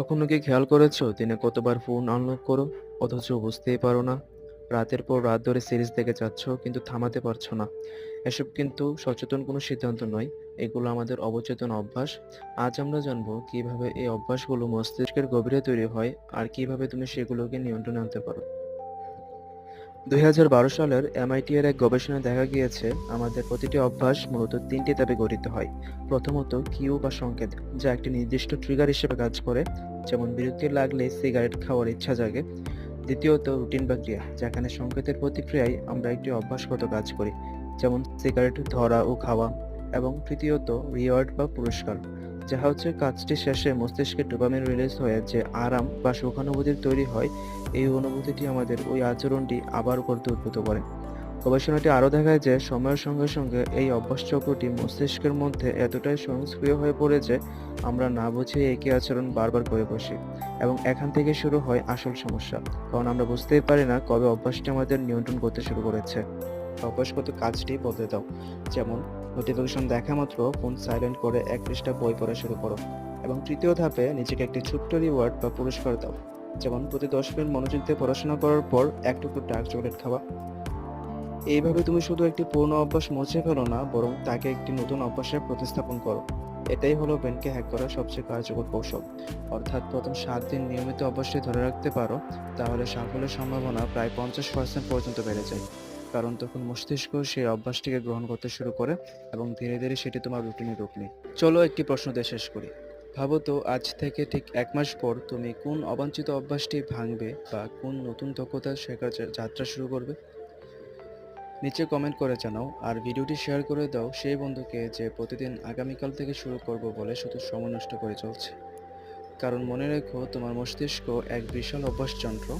কখনো কি খেয়াল করেছ? দিনে কতবার ফোন আনলক করো? অথচ বুঝতেই পারো না। রাতের পর রাত ধরে সিরিজ দেখে যাচ্ছ, কিন্তু থামাতে পারছ না। এসব কিন্তু সচেতন কোনো সিদ্ধান্ত নয়। এগুলো আমাদের অবচেতন অভ্যাস। আজ আমরা জানব কীভাবে এই অভ্যাসগুলো মস্তিষ্কের গভীরে তৈরি হয় আর কীভাবে তুমি সেগুলোকে নিয়ন্ত্রণে আনতে পারো। দুই হাজার বারো সালের এমআইটি এর এক গবেষণায় দেখা গিয়েছে, আমাদের প্রতিটি অভ্যাস মূলত তিনটি ধাপে গঠিত হয়। প্রথমত, কিউ বা সংকেত, যা একটি নির্দিষ্ট ট্রিগার হিসেবে কাজ করে, যেমন বিরক্তি লাগলে সিগারেট খাওয়ার ইচ্ছা জাগে। দ্বিতীয়ত, রুটিন বা ক্রিয়া, যেখানে সংকেতের প্রতিক্রিয়ায় আমরা একটি অভ্যাসগত কাজ করি, যেমন সিগারেট ধরা ও খাওয়া। এবং তৃতীয়ত, রিওয়ার্ড বা পুরস্কার। যাহা হচ্ছে কাজটি শেষে মস্তিষ্কে ডোপামিন রিলিজ হয়ে যে আরাম বা সুখানুভূতির তৈরি হয়, এই অনুভূতিটি আমাদের ওই আচরণটি আবার করতে উদ্বুদ্ধ করে। গবেষণাটি আরও দেখায় যে সময়ের সঙ্গে সঙ্গে এই অভ্যাস চক্রটি মস্তিষ্কের মধ্যে এতটাই স্বয়ংক্রিয় হয়ে পড়ে যে আমরা না বুঝে একই আচরণ বারবার করে বসি এবং এখান থেকে শুরু হয় আসল সমস্যা। কারণ আমরা বুঝতেই পারি না কবে অভ্যাসটি আমাদের নিয়ন্ত্রণ করতে শুরু করেছে। অভ্যাসগত কাজটি বদলে দাও। যেমন, নোটিফিকেশন দেখা মাত্র, ফোন সাইলেন্ট করে এক পৃষ্ঠা বই পড়া শুরু করো এবং তৃতীয় ধাপে নিজেকে একটি ছোট্ট রিওয়ার্ড বা পুরস্কার দাও। যেমন, প্রতি দশ মিনিট মনোযোগ দিয়ে পড়াশোনা করার পর এক টুকরো ডার্ক চকলেট খাওয়া। এইভাবে তুমি শুধু একটি পুরনো অভ্যাস মুছে ফেলো না, বরং তাকে একটি নতুন অভ্যাসে প্রতিস্থাপন করো। এটাই হলো ব্রেনকে হ্যাক করার সবচেয়ে কার্যকর কৌশল। অর্থাৎ প্রথম সাত দিন নিয়মিত অভ্যাসটি ধরে রাখতে পারো, তাহলে সাফল্যের সম্ভাবনা প্রায় পঞ্চাশ পার্সেন্ট পর্যন্ত বেড়ে যায়। কারণ তখন মস্তিষ্ক সেই অভ্যাসটিকে গ্রহণ করতে শুরু করে এবং ধীরে ধীরে সেটি তোমার রুটিনে রূপ নেয় চলো একটি প্রশ্ন দিয়ে শেষ করি। ভাবো তো, আজ থেকে ঠিক এক মাস পর তুমি কোন অবাঞ্ছিত অভ্যাসটি ভাঙবে বা কোন নতুন দক্ষতা শেখার যাত্রা শুরু করবে? নিচে কমেন্ট করে জানাও। আর ভিডিওটি শেয়ার করে দাও সেই বন্ধুকে যে প্রতিদিন আগামীকাল থেকে শুরু করব বলে শুধু সময় নষ্ট করে চলছে। কারণ মনে রেখো, তোমার মস্তিষ্ক এক বিশাল অভ্যাস যন্ত্র